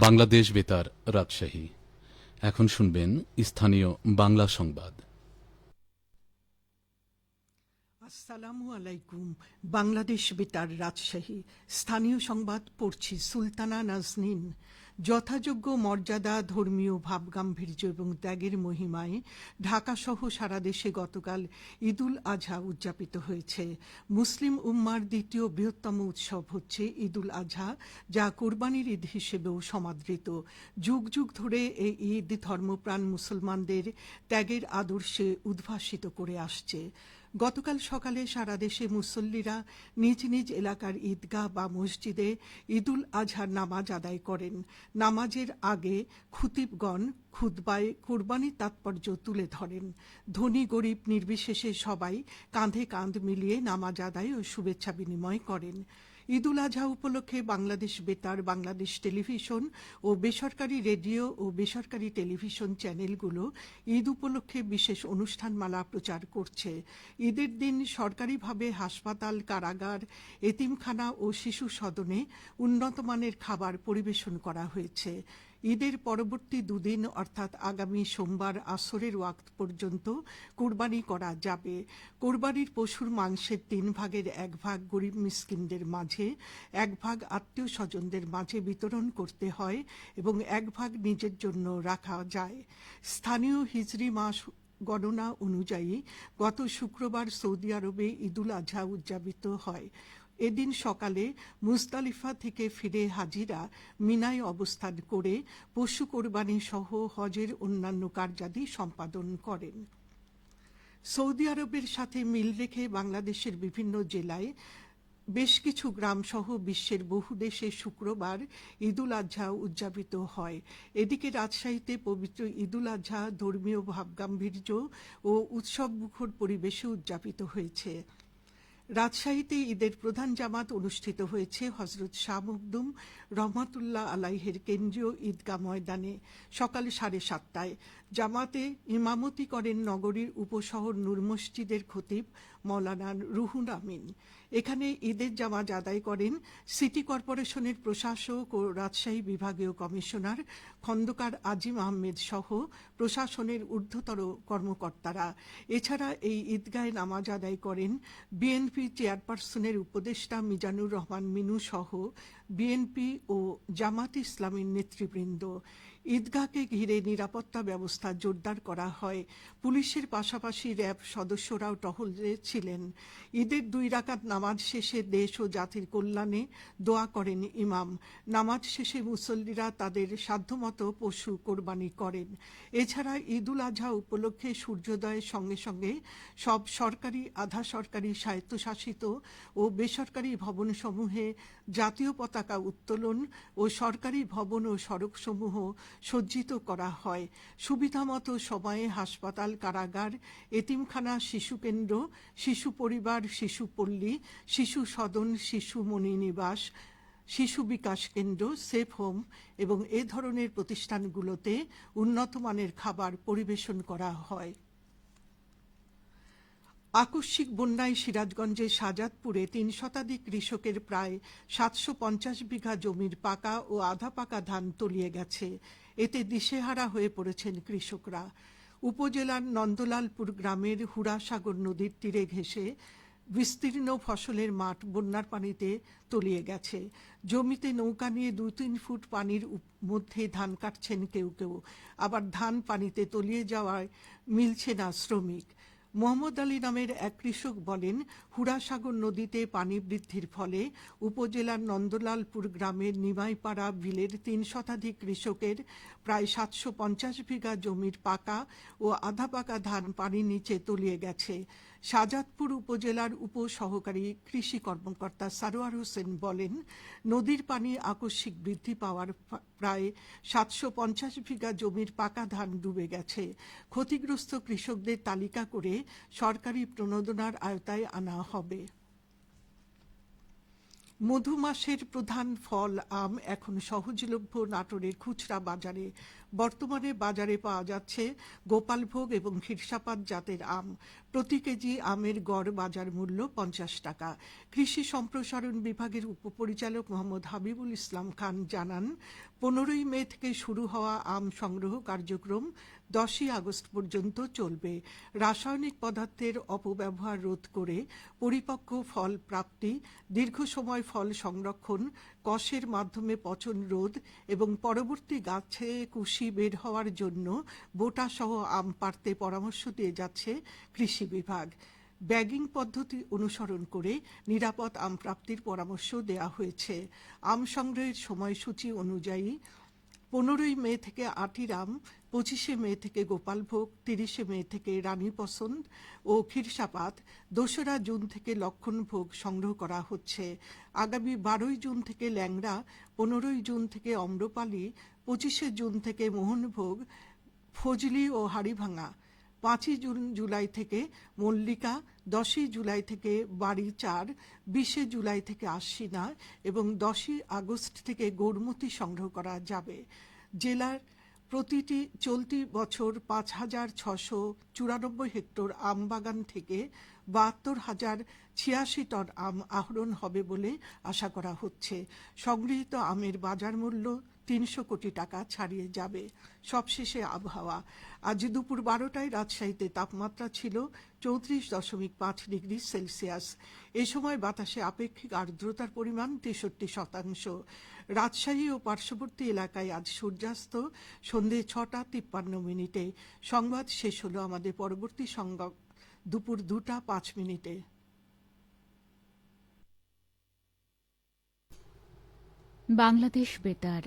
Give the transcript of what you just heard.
বাংলাদেশ বেতার, রাজশাহী। এখন শুনবেন স্থানীয় বাংলা সংবাদ। আসসালামু আলাইকুম, বাংলাদেশ বেতার, রাজশাহী। স্থানীয় সংবাদ পড়ছি সুলতানা নাজনীন। যথাযোগ্য মর্যাদা, ধর্মীয় ভাবগাম্ভীর্য এবং ত্যাগের মহিমায় ঢাকাসহ সারা দেশে গতকাল ঈদুল আজহা উদযাপিত হয়েছে। মুসলিম উম্মার দ্বিতীয় বৃহত্তম উৎসব হচ্ছে ঈদুল আজহা, যা কোরবানির ঈদ হিসেবেও সমাদৃত। যুগ যুগ ধরে এই ঈদ ধর্মপ্রাণ মুসলমানদের ত্যাগের আদর্শে উদ্ভাসিত করে আসছে। গতকাল সকালে সারা দেশে মুসল্লিরা নিজ নিজ এলাকার ঈদগাহ বা মসজিদে ঈদুল আজহার নামাজ আদায় করেন। নামাজের আগে খুতিবগণ খুতবায় কোরবানির তাৎপর্য তুলে ধরেন। ধনী, গরিব, নির্বিশেষে সবাই কাঁধে কাঁধ মিলিয়ে নামাজ আদায় ও শুভেচ্ছা বিনিময় করেন। ঈদুল আজহা উপলক্ষে বাংলাদেশ বেতার, বাংলাদেশ টেলিভিশন ও বেসরকারি রেডিও ও বেসরকারি টেলিভিশন চ্যানেলগুলো ঈদ উপলক্ষে বিশেষ অনুষ্ঠানমালা প্রচার করছে। ঈদের দিন সরকারিভাবে হাসপাতাল, কারাগার, এতিমখানা ও শিশু সদনে উন্নতমানের খাবার পরিবেশন করা হয়েছে। ঈদের পরবর্তী দুদিন, অর্থাৎ আগামী সোমবার আসরের ওয়াক্ত পর্যন্ত কোরবানি করা যাবে। কোরবানির পশুর মাংসের তিন ভাগের এক ভাগ গরিব মিসকিনদের মাঝে, এক ভাগ আত্মীয় স্বজনদের মাঝে বিতরণ করতে হয় এবং এক ভাগ নিজের জন্য রাখা যায়। স্থানীয় হিজরি মাস গণনা অনুযায়ী গত শুক্রবার সৌদি আরবে ঈদুল আজহা উদযাপিত হয়। এদিন সকালে মুজদালিফা থেকে ফিরে হাজিরা মিনায় অবস্থান করে পশু কোরবানি সহ হজের অন্যান্য কার্যাদি সম্পাদন করেন। সৌদি আরবের সাথে মিল রেখে বাংলাদেশের বিভিন্ন জেলায় বেশ কিছু গ্রাম সহ বিশ্বের বহু দেশে শুক্রবার ঈদুল আজহা উদযাপিত হয়। এদিকে রাজশাহীতে পবিত্র ঈদুল আজহা ধর্মীয় ভাবগাম্ভীর্য ও উৎসব মুখর পরিবেশে উদযাপিত হয়েছে। রাজশাহীতে ঈদের প্রধান জামাত অনুষ্ঠিত হয়েছে হজরত শাহ মখদুম রহমাতুল্লাহ আলাইহের কেন্দ্রীয় ঈদগাহ ময়দানে সকাল সাড়ে সাতটায়। জামাতে ইমামতি করেন নগরীর উপশহর নূর মসজিদের খতিব মৌলানা রুহুল আমিন। এখানে ঈদের জামাজ আদায় করেন সিটি কর্পোরেশনের প্রশাসক ও রাজশাহী বিভাগীয় কমিশনার খন্দকার আজিম আহমেদ সহ প্রশাসনের ঊর্ধ্বতর কর্মকর্তারা। এছাড়া এই ঈদগাহে নামাজ আদায় করেন বিএনপি চেয়ারপারসনের উপদেষ্টা মিজানুর রহমান মিনু সহ বিএনপি ও জামাত ইসলামীর নেতৃবৃন্দ। ঈদগাহকে ঘিরে নিরাপত্তা ব্যবস্থা জোরদার করা হয়। পুলিশের পাশাপাশি র্যাব সদস্যরাও টহলে ছিলেন। ঈদের দুই রাকাত নামাজ শেষে দেশ ও জাতির কল্যাণে দোয়া করেন ইমাম। নামাজ শেষে মুসল্লিরা তাদের সাধ্যমতো পশু কোরবানি করেন। এছাড়া ঈদুল আজহা উপলক্ষে সূর্যোদয়ের সঙ্গে সঙ্গে সব সরকারি, আধা সরকারি স্বায়ত্তশাসিত ও বেসরকারি ভবনসমূহে জাতীয় পতাকা উত্তোলন ও সরকারি ভবন ও সড়কসমূহ সজ্জিত করা হয়। সুবিধামতো সময়ে হাসপাতাল, কারাগার, এতিমখানা, শিশু কেন্দ্র, শিশু পরিবার, শিশু পল্লী, শিশু সদন, শিশু মণি নিবাস শিশু বিকাশ কেন্দ্র, সেফ হোম এবং এ ধরনের প্রতিষ্ঠানগুলোতে উন্নত মানের খাবার পরিবেশন করা হয়। আকস্মিক বন্যায় সিরাজগঞ্জের সাজাদপুরে তিন শতাধিক কৃষকের প্রায় সাতশো পঞ্চাশ বিঘা জমির পাকা ও আধা পাকা ধান তলিয়ে গেছে। এতে দিশেহারা হয়ে পড়েছেন কৃষকরা। উপজেলার নন্দলালপুর গ্রামের হুড়াসাগর নদীর তীরে ঘেঁষে বিস্তীর্ণ ফসলের মাঠ বন্যার পানিতে তলিয়ে গেছে। জমিতে নৌকা নিয়ে দু তিন ফুট পানির মধ্যে ধান কাটছেন কেউ কেউ। আবার ধান পানিতে তলিয়ে যাওয়ায় মিলছে না শ্রমিক। মোহাম্মদ আলী নামের এক কৃষক বলেন, হুড়াসাগর নদীতে পানি বৃদ্ধির ফলে উপজেলার নন্দলালপুর গ্রামের নিমাইপাড়া বিলের তিন শতাধিক কৃষকের প্রায় সাতশো পঞ্চাশ বিঘা জমির পাকা ও আধা পাকা ধান পানির নিচে তলিয়ে গেছে। শাজাদপুর উপজেলার উপ সহকারী কৃষি কর্মকর্তা সারোয়ার হোসেন বলেন, নদীর পানি আকস্মিক বৃদ্ধি পাওয়ার প্রায় সাতশো পঞ্চাশ বিঘা জমির পাকা ধান ডুবে গেছে। ক্ষতিগ্রস্ত কৃষকদের তালিকা করে সরকারি প্রণোদনার আওতায় আনা হবে। মধুমাসের প্রধান ফল আম এখন সহজলভ্য নাটোরের খুচরা বাজারে। বর্তমানে বাজারে পাওয়া যাচ্ছে গোপালভোগ এবং ক্ষীরসাপাত জাতের আম। প্রতি কেজি আমের গড় বাজার মূল্য পঞ্চাশ টাকা। কৃষি সম্প্রসারণ বিভাগের উপপরিচালক মোহাম্মদ হাবিবুল ইসলাম খান জানান, পনেরোই মে থেকে শুরু হওয়া আম সংগ্রহ কার্যক্রম দশই আগস্ট পর্যন্ত চলবে। রাসায়নিক পদার্থের অপব্যবহার রোধ করে পরিপক্ক ফল প্রাপ্তি, দীর্ঘ সময় ফল সংরক্ষণ, কষের মাধ্যমে পচন রোধ এবং পরবর্তী গাছে কুশি বের হওয়ার জন্য বোটাসহ আম পাড়তে পরামর্শ দিয়ে যাচ্ছে কৃষি বিভাগ। ব্যাগিং পদ্ধতি অনুসরণ করে নিরাপদ আম প্রাপ্তির পরামর্শ দেওয়া হয়েছে। আম সংগ্রহের সময়সূচি অনুযায়ী পনেরোই মে থেকে আটিরাম পঁচিশে মে থেকে গোপালভোগ তিরিশে মে থেকে রানী পছন্দ ও ক্ষীরসাপাত, দোসরা জুন থেকে লক্ষণভোগ সংগ্রহ করা হচ্ছে। আগামী বারোই জুন থেকে ল্যাংড়া, পনেরোই জুন থেকে অম্রপালি, পঁচিশে জুন থেকে মোহনভোগ, ফজলি ও হাড়িভাঙা, পাঁচই জুন জুলাই থেকে মল্লিকা, দশই জুলাই থেকে বাড়ি চার বিশে জুলাই থেকে আশ্বিনা এবং দশই আগস্ট থেকে গৌরমতি সংগ্রহ করা যাবে। জেলার প্রতিটি চলতি বছর পাঁচ হাজার ছশো চুরানব্বই হেক্টর আম বাগান থেকে বাহাত্তর হাজার ছিয়াশি টন আম আহরণ হবে বলে আশা করা হচ্ছে। সংগৃহীত আমের বাজার মূল্য তিনশো কোটি টাকা ছাড়িয়ে যাবে। সবশেষে আবহাওয়া। আজ দুপুর বারোটায় রাজশাহীতে তাপমাত্রা ছিল চৌত্রিশ দশমিক পাঁচ ডিগ্রি সেলসিয়াস। এ সময় বাতাসে আপেক্ষিক আর্দ্রতার পরিমাণ তেষট্টি শতাংশ। রাজশাহী ও পার্শ্ববর্তী এলাকায় আজ সূর্যাস্ত সন্ধে ছটা তিপ্পান্ন মিনিটে। সংবাদ শেষ হলো আমাদের পরবর্তী সংবাদ। দুপুর দুটা পাঁচ মিনিটে। বাংলাদেশ বেতার